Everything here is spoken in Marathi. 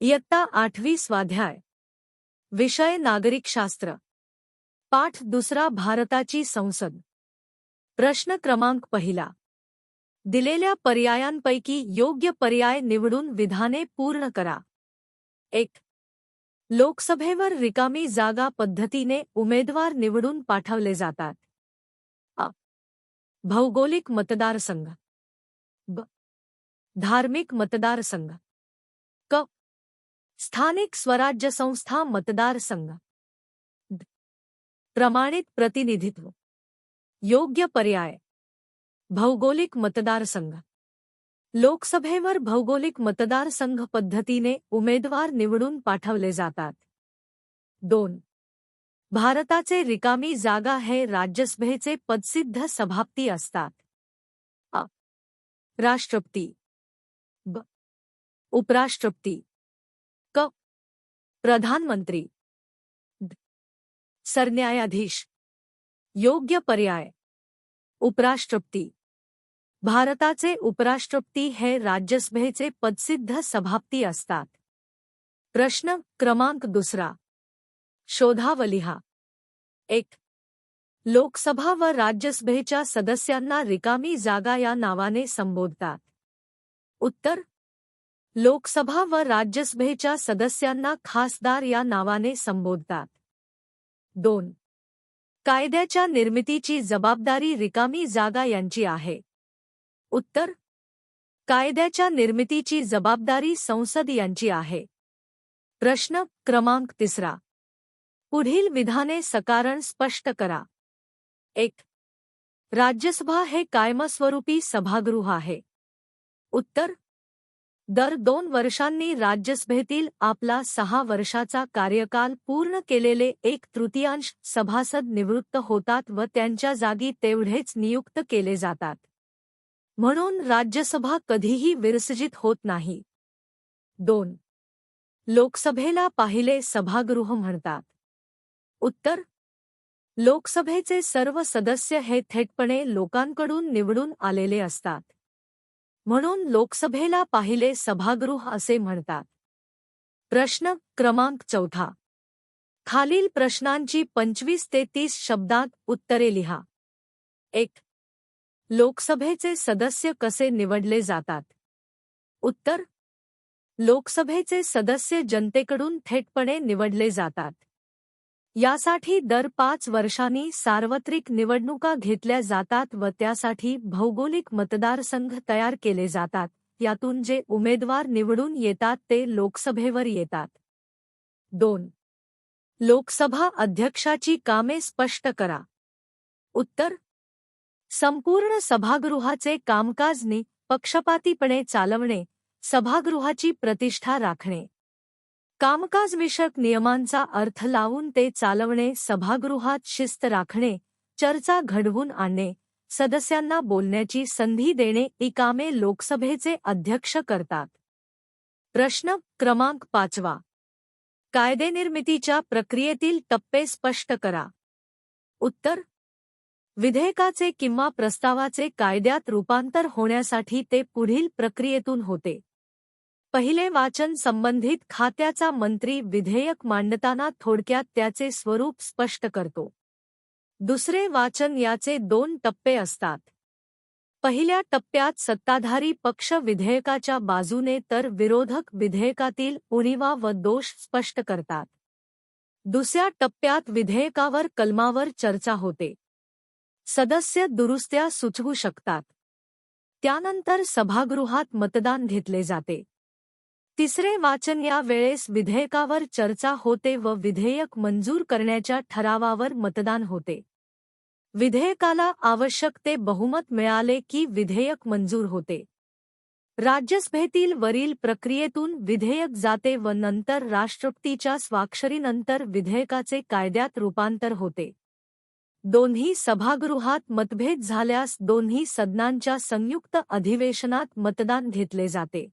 इयत्ता आठवी स्वाध्याय. विषय नागरिकशास्त्र. पाठ दुसरा भारताची संसद. प्रश्न क्रमांक पहिला. दिलेल्या पर्यायांपैकी योग्य पर्याय निवडून विधाने पूर्ण करा. एक. लोकसभेवर रिकामी जागा पद्धतीने उमेदवार निवडून पाठवले जातात. अ. भौगोलिक मतदारसंघ. ब. धार्मिक मतदारसंघ. स्थानिक स्वराज्य संस्था मतदारसंघ प्रमाणित प्रतिनिधित्व. योग्य पर्याय. भौगोलिक मतदारसंघ लोकसभेवर भौगोलिक मतदारसंघ पद्धतीने उमेदवार निवडून पाठवले जातात. दोन. भारताचे रिकामी जागा हे राज्यसभेचे पदसिद्ध सभापती असतात. अ. राष्ट्रपती. ब. उपराष्ट्रपती. प्रधानमंत्री. सरन्यायाधीश। योग्य पर्याय। उपराष्ट्रपती। भारताचे उपराष्ट्रपती हे राज्यसभेचे पदसिद्ध सभापती असतात. प्रश्न क्रमांक दुसरा. शोधावलिहा एक. लोकसभा व राज्यसभेच्या सदस्यांना रिकामी जागा या नावाने संबोधतात. उत्तर. लोकसभा व राज्यसभेच्या सदस्यांना खासदार या नावाने संबोधतात. दोन. कायद्याच्या निर्मितीची जबाबदारी रिकामी जागा यांची आहे. उत्तर. कायद्याच्या निर्मितीची जबाबदारी संसद यांची आहे. प्रश्न क्रमांक तिसरा. पुढील विधाने सकारण स्पष्ट करा. एक. राज्यसभा हे कायमस्वरूपी सभागृह आहे. उत्तर. दर दोन वर्षांनी राज्यसभेतील आपला सहा वर्षाचा कार्यकाल पूर्ण केलेले एक तृतीयांश सभासद निवृत्त होतात व त्यांच्या जागी तेवढेच नियुक्त केले जातात. म्हणून राज्यसभा कधीही विरसजित होत नाही. दोन. लोकसभेला पाहिले सभागृह म्हणतात. उत्तर. लोकसभेचे सर्व सदस्य हे थेटपणे लोकांकडून निवडून आलेले असतात. म्हणून लोकसभेला पाहिले सभागृह असे म्हणतात. प्रश्न क्रमांक चौथा. खालील प्रश्नांची पंचवीस ते तीस शब्दात उत्तरे लिहा. एक. लोकसभेचे सदस्य कसे निवडले जातात? उत्तर. लोकसभेचे सदस्य जनतेकडून थेटपणे निवडले जातात. यासाठी दर पाच वर्षांनी सार्वत्रिक निवडणुका घेतल्या जातात व त्यासाठी भौगोलिक मतदारसंघ तयार केले जातात. यातून जे उमेदवार निवडून येतात ते लोकसभेवर येतात. दोन. लोकसभा अध्यक्षाची कामे स्पष्ट करा. उत्तर. संपूर्ण सभागृहाचे कामकाज पक्षपातीपणे चालवणे सभागृहाची प्रतिष्ठा राखणे. कामकाजविषयक नियमांचा अर्थ लावून ते चालवणे सभागृहात शिस्त राखणे चर्चा घडवून आणणे सदस्यांना बोलण्याची संधी देणे ही कामे लोकसभेचे अध्यक्ष करतात. प्रश्न क्रमांक पाचवा. कायदेनिर्मितीच्या प्रक्रियेतील टप्पे स्पष्ट करा. उत्तर. विधेयकाचे किंवा प्रस्तावाचे कायद्यात रूपांतर होण्यासाठी ते पुढील प्रक्रियेतून होते. पहिले वाचन संबंधित खात्याचा मंत्री विधेयक मांडताना थोडक्यात त्याचे स्वरूप स्पष्ट करतो. दुसरे वाचन याचे दोन टप्पे असतात. पहिल्या टप्प्यात सत्ताधारी पक्ष विधेयकाच्या बाजूने तर विरोधक विधेयकातील उणीवा व दोष स्पष्ट करतात. दुसऱ्या टप्प्यात विधेयकावर कलमावर चर्चा होते. सदस्य दुरुस्त्या सुचवू शकतात. त्यानंतर सभागृहात मतदान घेतले जाते. तिसरे वाचन या वेळेस विधेयकावर चर्चा होते व विधेयक मंजूर करण्याच्या ठरावावर मतदान होते. विधेयकाला आवश्यक ते बहुमत मिळाले की विधेयक मंजूर होते. राज्यसभेतील वरील प्रक्रियेतून विधेयक जाते व नंतर राष्ट्रपतीच्या स्वाक्षरीनंतर विधेयकाचे कायद्यात रूपांतर होते. दोन्ही सभागृहात मतभेद झाल्यास दोन्ही सदनांच्या संयुक्त अधिवेशनात मतदान घेतले जाते.